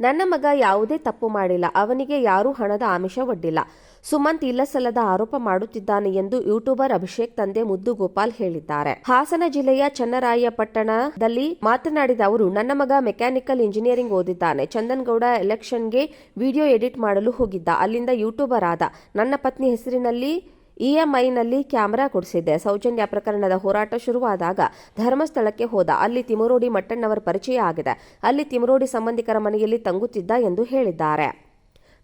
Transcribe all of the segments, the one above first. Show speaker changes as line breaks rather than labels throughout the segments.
ನನ್ನ ಮಗ ಯಾವುದೇ ತಪ್ಪು ಮಾಡಿಲ್ಲ. ಅವನಿಗೆ ಯಾರೂ ಹಣದ ಆಮಿಷ ಒಡ್ಡಿಲ್ಲ. ಸುಮಂತ್ ಇಲ್ಲಸಲ್ಲದ ಆರೋಪ ಮಾಡುತ್ತಿದ್ದಾನೆ ಎಂದು ಯೂಟ್ಯೂಬರ್ ಅಭಿಷೇಕ್ ತಂದೆ ಮುದ್ದು ಗೋಪಾಲ್ ಹೇಳಿದ್ದಾರೆ. ಹಾಸನ ಜಿಲ್ಲೆಯ ಚನ್ನರಾಯಪಟ್ಟಣದಲ್ಲಿ ಮಾತನಾಡಿದ ಅವರು, ನನ್ನ ಮಗ ಮೆಕ್ಯಾನಿಕಲ್ ಇಂಜಿನಿಯರಿಂಗ್ ಓದಿದ್ದಾನೆ. ಚಂದನ್ಗೌಡ ಎಲೆಕ್ಷನ್ಗೆ ವಿಡಿಯೋ ಎಡಿಟ್ ಮಾಡಲು ಹೋಗಿದ್ದ. ಅಲ್ಲಿಂದ ಯೂಟ್ಯೂಬರ್ ಆದ. ನನ್ನ ಪತ್ನಿ ಹೆಸರಿನಲ್ಲಿ ಇಎಂಐನಲ್ಲಿ ಕ್ಯಾಮೆರಾ ಕೊಡಿಸಿದ್ದೆ ಸೌಜನ್ಯ ಪ್ರಕರಣದ ಹೋರಾಟ ಶುರುವಾದಾಗ ಧರ್ಮಸ್ಥಳಕ್ಕೆ ಹೋದ. ಅಲ್ಲಿ ತಿಮರೋಡಿ ಮಟ್ಟಣ್ಣವರ ಪರಿಚಯ ಆಗಿದೆ. ಅಲ್ಲಿ ತಿಮರೋಡಿ ಸಂಬಂಧಿಕರ ಮನೆಯಲ್ಲಿ ತಂಗುತ್ತಿದ್ದ ಎಂದು ಹೇಳಿದ್ದಾರೆ.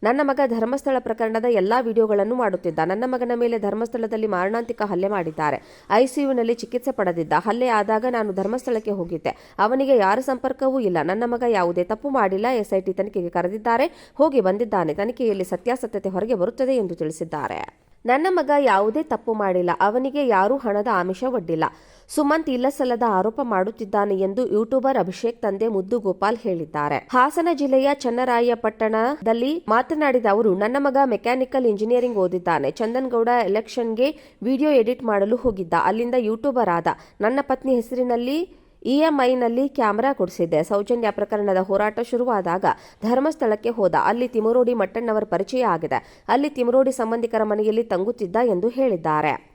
ನನ್ನ ಮಗ ಧರ್ಮಸ್ಥಳ ಪ್ರಕರಣದ ಎಲ್ಲಾ ವಿಡಿಯೋಗಳನ್ನು ಮಾಡುತ್ತಿದ್ದ. ನನ್ನ ಮಗನ ಮೇಲೆ ಧರ್ಮಸ್ಥಳದಲ್ಲಿ ಮಾರಣಾಂತಿಕ ಹಲ್ಲೆ ಮಾಡಿದ್ದಾರೆ. ಐಸಿಯುನಲ್ಲಿ ಚಿಕಿತ್ಸೆ ಪಡೆದಿದ್ದ. ಹಲ್ಲೆ ಆದಾಗ ನಾನು ಧರ್ಮಸ್ಥಳಕ್ಕೆ ಹೋಗಿದ್ದೆ. ಅವನಿಗೆ ಯಾರ ಸಂಪರ್ಕವೂ ಇಲ್ಲ. ನನ್ನ ಮಗ ಯಾವುದೇ ತಪ್ಪು ಮಾಡಿಲ್ಲ. ಎಸ್ಐಟಿ ತನಿಖೆಗೆ ಕರೆದಿದ್ದಾರೆ. ಹೋಗಿ ಬಂದಿದ್ದಾನೆ. ತನಿಖೆಯಲ್ಲಿ ಸತ್ಯಾಸತ್ಯತೆ ಹೊರಗೆ ಬರುತ್ತದೆ ಎಂದು ತಿಳಿಸಿದ್ದಾರೆ. ನನ್ನ ಮಗ ಯಾವುದೇ ತಪ್ಪು ಮಾಡಿಲ್ಲ. ಅವನಿಗೆ ಯಾರೂ ಹಣದ ಆಮಿಷ ಒಡ್ಡಿಲ್ಲ. ಸುಮಂತ್ ಇಲ್ಲಸಲ್ಲದ ಆರೋಪ ಮಾಡುತ್ತಿದ್ದಾನೆ ಎಂದು ಯೂಟ್ಯೂಬರ್ ಅಭಿಷೇಕ್ ತಂದೆ ಮುದ್ದು ಗೋಪಾಲ್ ಹೇಳಿದ್ದಾರೆ. ಹಾಸನ ಜಿಲ್ಲೆಯ ಚನ್ನರಾಯಪಟ್ಟಣದಲ್ಲಿ ಮಾತನಾಡಿದ ಅವರು, ನನ್ನ ಮಗ ಮೆಕ್ಯಾನಿಕಲ್ ಇಂಜಿನಿಯರಿಂಗ್ ಓದಿದ್ದಾನೆ. ಚಂದನ್ಗೌಡ ಎಲೆಕ್ಷನ್ಗೆ ವಿಡಿಯೋ ಎಡಿಟ್ ಮಾಡಲು ಹೋಗಿದ್ದ. ಅಲ್ಲಿಂದ ಯೂಟ್ಯೂಬರ್ ಆದ. ನನ್ನ ಪತ್ನಿ ಹೆಸರಿನಲ್ಲಿ ಇಎಂಐನಲ್ಲಿ ಕ್ಯಾಮೆರಾ ಕೊಡಿಸಿದ್ದೆ ಸೌಜನ್ಯ ಪ್ರಕರಣದ ಹೋರಾಟ ಶುರುವಾದಾಗ ಧರ್ಮಸ್ಥಳಕ್ಕೆ ಹೋದ. ಅಲ್ಲಿ ತಿಮರೋಡಿ ಮಟ್ಟಣ್ಣವರ ಪರಿಚಯ ಆಗಿದೆ. ಅಲ್ಲಿ ತಿಮರೋಡಿ ಸಂಬಂಧಿಕರ ಮನೆಯಲ್ಲಿ ತಂಗುತ್ತಿದ್ದ ಎಂದು ಹೇಳಿದ್ದಾರೆ.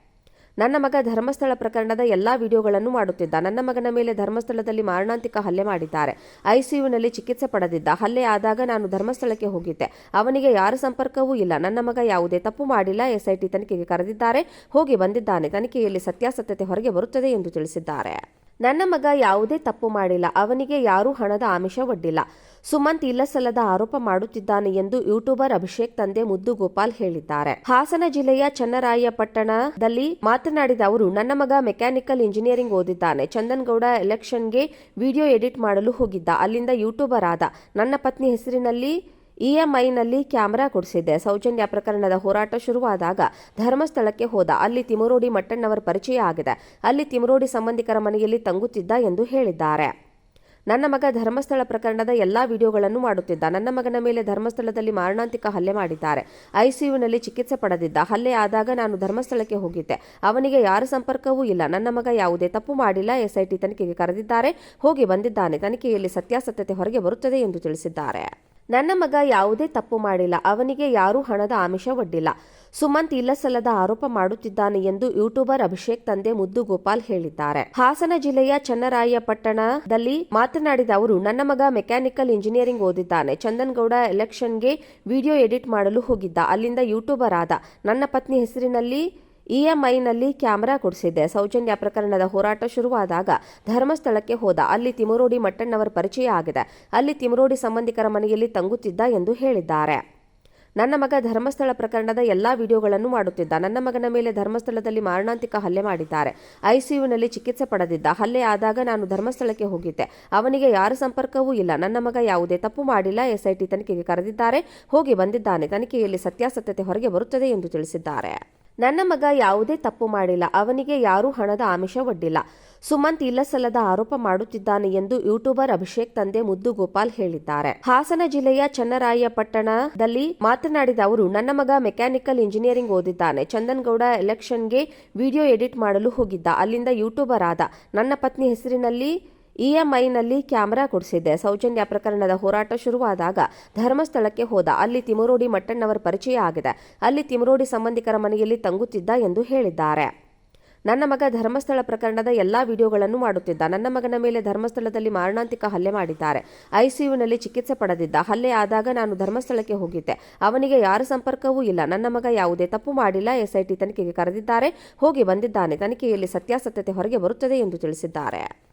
ನನ್ನ ಮಗ ಧರ್ಮಸ್ಥಳ ಪ್ರಕರಣದ ಎಲ್ಲಾ ವಿಡಿಯೋಗಳನ್ನು ಮಾಡುತ್ತಿದ್ದ. ನನ್ನ ಮಗನ ಮೇಲೆ ಧರ್ಮಸ್ಥಳದಲ್ಲಿ ಮಾರಣಾಂತಿಕ ಹಲ್ಲೆ ಮಾಡಿದ್ದಾರೆ. ಐಸಿಯುನಲ್ಲಿ ಚಿಕಿತ್ಸೆ ಪಡೆದಿದ್ದ. ಹಲ್ಲೆ ಆದಾಗ ನಾನು ಧರ್ಮಸ್ಥಳಕ್ಕೆ ಹೋಗಿದ್ದೆ. ಅವನಿಗೆ ಯಾರ ಸಂಪರ್ಕವೂ ಇಲ್ಲ. ನನ್ನ ಮಗ ಯಾವುದೇ ತಪ್ಪು ಮಾಡಿಲ್ಲ. ಎಸ್ಐಟಿ ತನಿಖೆಗೆ ಕರೆದಿದ್ದಾರೆ. ಹೋಗಿ ಬಂದಿದ್ದಾನೆ. ತನಿಖೆಯಲ್ಲಿ ಸತ್ಯಾಸತ್ಯತೆ ಹೊರಗೆ ಬರುತ್ತದೆ ಎಂದು ತಿಳಿಸಿದ್ದಾರೆ. ನನ್ನ ಮಗ ಯಾವುದೇ ತಪ್ಪು ಮಾಡಿಲ್ಲ. ಅವನಿಗೆ ಯಾರೂ ಹಣದ ಆಮಿಷ ಒಡ್ಡಿಲ್ಲ. ಸುಮಂತ್ ಇಲ್ಲಸಲ್ಲದ ಆರೋಪ ಮಾಡುತ್ತಿದ್ದಾನೆ ಎಂದು ಯೂಟ್ಯೂಬರ್ ಅಭಿಷೇಕ್ ತಂದೆ ಮುದ್ದು ಗೋಪಾಲ್ ಹೇಳಿದ್ದಾರೆ. ಹಾಸನ ಜಿಲ್ಲೆಯ ಚನ್ನರಾಯಪಟ್ಟಣದಲ್ಲಿ ಮಾತನಾಡಿದ ಅವರು, ನನ್ನ ಮಗ ಮೆಕ್ಯಾನಿಕಲ್ ಇಂಜಿನಿಯರಿಂಗ್ ಓದಿದ್ದಾನೆ. ಚಂದನ್ಗೌಡ ಎಲೆಕ್ಷನ್ಗೆ ವಿಡಿಯೋ ಎಡಿಟ್ ಮಾಡಲು ಹೋಗಿದ್ದ. ಅಲ್ಲಿಂದ ಯೂಟ್ಯೂಬರ್ ಆದ. ನನ್ನ ಪತ್ನಿ ಹೆಸರಿನಲ್ಲಿ ಇಎಂಐನಲ್ಲಿ ಕ್ಯಾಮೆರಾ ಕೊಡಿಸಿದ್ದೆ ಸೌಜನ್ಯ ಪ್ರಕರಣದ ಹೋರಾಟ ಶುರುವಾದಾಗ ಧರ್ಮಸ್ಥಳಕ್ಕೆ ಹೋದ. ಅಲ್ಲಿ ತಿಮರೋಡಿ ಮಟ್ಟಣ್ಣವರ ಪರಿಚಯ ಆಗಿದೆ. ಅಲ್ಲಿ ತಿಮರೋಡಿ ಸಂಬಂಧಿಕರ ಮನೆಯಲ್ಲಿ ತಂಗುತ್ತಿದ್ದ ಎಂದು ಹೇಳಿದ್ದಾರೆ. ನನ್ನ ಮಗ ಧರ್ಮಸ್ಥಳ ಪ್ರಕರಣದ ಎಲ್ಲಾ ವಿಡಿಯೋಗಳನ್ನು ಮಾಡುತ್ತಿದ್ದ. ನನ್ನ ಮಗನ ಮೇಲೆ ಧರ್ಮಸ್ಥಳದಲ್ಲಿ ಮಾರಣಾಂತಿಕ ಹಲ್ಲೆ ಮಾಡಿದ್ದಾರೆ. ಐಸಿಯುನಲ್ಲಿ ಚಿಕಿತ್ಸೆ ಪಡೆದಿದ್ದ. ಹಲ್ಲೆ ಆದಾಗ ನಾನು ಧರ್ಮಸ್ಥಳಕ್ಕೆ ಹೋಗಿದ್ದೆ. ಅವನಿಗೆ ಯಾರ ಸಂಪರ್ಕವೂ ಇಲ್ಲ. ನನ್ನ ಮಗ ಯಾವುದೇ ತಪ್ಪು ಮಾಡಿಲ್ಲ. ಎಸ್ಐಟಿ ತನಿಖೆಗೆ ಕರೆದಿದ್ದಾರೆ. ಹೋಗಿ ಬಂದಿದ್ದಾನೆ. ತನಿಖೆಯಲ್ಲಿ ಸತ್ಯಾಸತ್ಯತೆ ಹೊರಗೆ ಬರುತ್ತದೆ ಎಂದು ತಿಳಿಸಿದ್ದಾರೆ. ನನ್ನ ಮಗ ಯಾವುದೇ ತಪ್ಪು ಮಾಡಿಲ್ಲ. ಅವನಿಗೆ ಯಾರೂ ಹಣದ ಆಮಿಷ ಒಡ್ಡಿಲ್ಲ. ಸುಮಂತ್ ಇಲ್ಲಸಲ್ಲದ ಆರೋಪ ಮಾಡುತ್ತಿದ್ದಾನೆ ಎಂದು ಯೂಟ್ಯೂಬರ್ ಅಭಿಷೇಕ್ ತಂದೆ ಮುದ್ದು ಗೋಪಾಲ್ ಹೇಳಿದ್ದಾರೆ. ಹಾಸನ ಜಿಲ್ಲೆಯ ಚನ್ನರಾಯಪಟ್ಟಣದಲ್ಲಿ ಮಾತನಾಡಿದ ಅವರು, ನನ್ನ ಮಗ ಮೆಕ್ಯಾನಿಕಲ್ ಇಂಜಿನಿಯರಿಂಗ್ ಓದಿದ್ದಾನೆ. ಚಂದನ್ಗೌಡ ಎಲೆಕ್ಷನ್ಗೆ ವಿಡಿಯೋ ಎಡಿಟ್ ಮಾಡಲು ಹೋಗಿದ್ದ. ಅಲ್ಲಿಂದ ಯೂಟ್ಯೂಬರ್ ಆದ. ನನ್ನ ಪತ್ನಿ ಹೆಸರಿನಲ್ಲಿ ಇಎಂಐನಲ್ಲಿ ಕ್ಯಾಮೆರಾ ಕೊಡಿಸಿದ್ದೆ ಸೌಜನ್ಯ ಪ್ರಕರಣದ ಹೋರಾಟ ಶುರುವಾದಾಗ ಧರ್ಮಸ್ಥಳಕ್ಕೆ ಹೋದ. ಅಲ್ಲಿ ತಿಮರೋಡಿ ಮಟ್ಟಣ್ಣವರ ಪರಿಚಯ ಆಗಿದೆ. ಅಲ್ಲಿ ತಿಮರೋಡಿ ಸಂಬಂಧಿಕರ ಮನೆಯಲ್ಲಿ ತಂಗುತ್ತಿದ್ದ ಎಂದು ಹೇಳಿದ್ದಾರೆ. ನನ್ನ ಮಗ ಧರ್ಮಸ್ಥಳ ಪ್ರಕರಣದ ಎಲ್ಲಾ ವಿಡಿಯೋಗಳನ್ನು ಮಾಡುತ್ತಿದ್ದ. ನನ್ನ ಮಗನ ಮೇಲೆ ಧರ್ಮಸ್ಥಳದಲ್ಲಿ ಮಾರಣಾಂತಿಕ ಹಲ್ಲೆ ಮಾಡಿದ್ದಾರೆ. ಐಸಿಯುನಲ್ಲಿ ಚಿಕಿತ್ಸೆ ಪಡೆದಿದ್ದ. ಹಲ್ಲೆ ಆದಾಗ ನಾನು ಧರ್ಮಸ್ಥಳಕ್ಕೆ ಹೋಗಿದ್ದೆ. ಅವನಿಗೆ ಯಾರ ಸಂಪರ್ಕವೂ ಇಲ್ಲ. ನನ್ನ ಮಗ ಯಾವುದೇ ತಪ್ಪು ಮಾಡಿಲ್ಲ. ಎಸ್ಐಟಿ ತನಿಖೆಗೆ ಕರೆದಿದ್ದಾರೆ. ಹೋಗಿ ಬಂದಿದ್ದಾನೆ. ತನಿಖೆಯಲ್ಲಿ ಸತ್ಯಾಸತ್ಯತೆ ಹೊರಗೆ ಬರುತ್ತದೆ ಎಂದು ತಿಳಿಸಿದ್ದಾರೆ. ನನ್ನ ಮಗ ಯಾವುದೇ ತಪ್ಪು ಮಾಡಿಲ್ಲ. ಅವನಿಗೆ ಯಾರೂ ಹಣದ ಆಮಿಷ ಒಡ್ಡಿಲ್ಲ. ಸುಮಂತ್ ಇಲ್ಲಸಲ್ಲದ ಆರೋಪ ಮಾಡುತ್ತಿದ್ದಾನೆ ಎಂದು ಯೂಟ್ಯೂಬರ್ ಅಭಿಷೇಕ್ ತಂದೆ ಮುದ್ದು ಗೋಪಾಲ್ ಹೇಳಿದ್ದಾರೆ. ಹಾಸನ ಜಿಲ್ಲೆಯ ಚನ್ನರಾಯಪಟ್ಟಣದಲ್ಲಿ ಮಾತನಾಡಿದ ಅವರು, ನನ್ನ ಮಗ ಮೆಕ್ಯಾನಿಕಲ್ ಇಂಜಿನಿಯರಿಂಗ್ ಓದಿದ್ದಾನೆ. ಚಂದನ್ಗೌಡ ಎಲೆಕ್ಷನ್ಗೆ ವಿಡಿಯೋ ಎಡಿಟ್ ಮಾಡಲು ಹೋಗಿದ್ದ. ಅಲ್ಲಿಂದ ಯೂಟ್ಯೂಬರ್ ಆದ. ನನ್ನ ಪತ್ನಿ ಹೆಸರಿನಲ್ಲಿ ಇಎಂಐನಲ್ಲಿ ಕ್ಯಾಮೆರಾ ಕೊಡಿಸಿದ್ದೆ ಸೌಜನ್ಯ ಪ್ರಕರಣದ ಹೋರಾಟ ಶುರುವಾದಾಗ ಧರ್ಮಸ್ಥಳಕ್ಕೆ ಹೋದ. ಅಲ್ಲಿ ತಿಮರೋಡಿ ಮಟ್ಟಣ್ಣವರ ಪರಿಚಯ ಆಗಿದೆ. ಅಲ್ಲಿ ತಿಮರೋಡಿ ಸಂಬಂಧಿಕರ ಮನೆಯಲ್ಲಿ ತಂಗುತ್ತಿದ್ದ ಎಂದು ಹೇಳಿದ್ದಾರೆ. ನನ್ನ ಮಗ ಧರ್ಮಸ್ಥಳ ಪ್ರಕರಣದ ಎಲ್ಲಾ ವಿಡಿಯೋಗಳನ್ನು ಮಾಡುತ್ತಿದ್ದ. ನನ್ನ ಮಗನ ಮೇಲೆ ಧರ್ಮಸ್ಥಳದಲ್ಲಿ ಮಾರಣಾಂತಿಕ ಹಲ್ಲೆ ಮಾಡಿದ್ದಾರೆ. ಐಸಿಯುನಲ್ಲಿ ಚಿಕಿತ್ಸೆ ಪಡೆದಿದ್ದ. ಹಲ್ಲೆ ಆದಾಗ ನಾನು ಧರ್ಮಸ್ಥಳಕ್ಕೆ ಹೋಗಿದ್ದೆ. ಅವನಿಗೆ ಯಾರ ಸಂಪರ್ಕವೂ ಇಲ್ಲ. ನನ್ನ ಮಗ ಯಾವುದೇ ತಪ್ಪು ಮಾಡಿಲ್ಲ. ಎಸ್ಐಟಿ ತನಿಖೆಗೆ ಕರೆದಿದ್ದಾರೆ. ಹೋಗಿ ಬಂದಿದ್ದಾನೆ. ತನಿಖೆಯಲ್ಲಿ ಸತ್ಯಾಸತ್ಯತೆ ಹೊರಗೆ ಬರುತ್ತದೆ ಎಂದು ತಿಳಿಸಿದ್ದಾರೆ.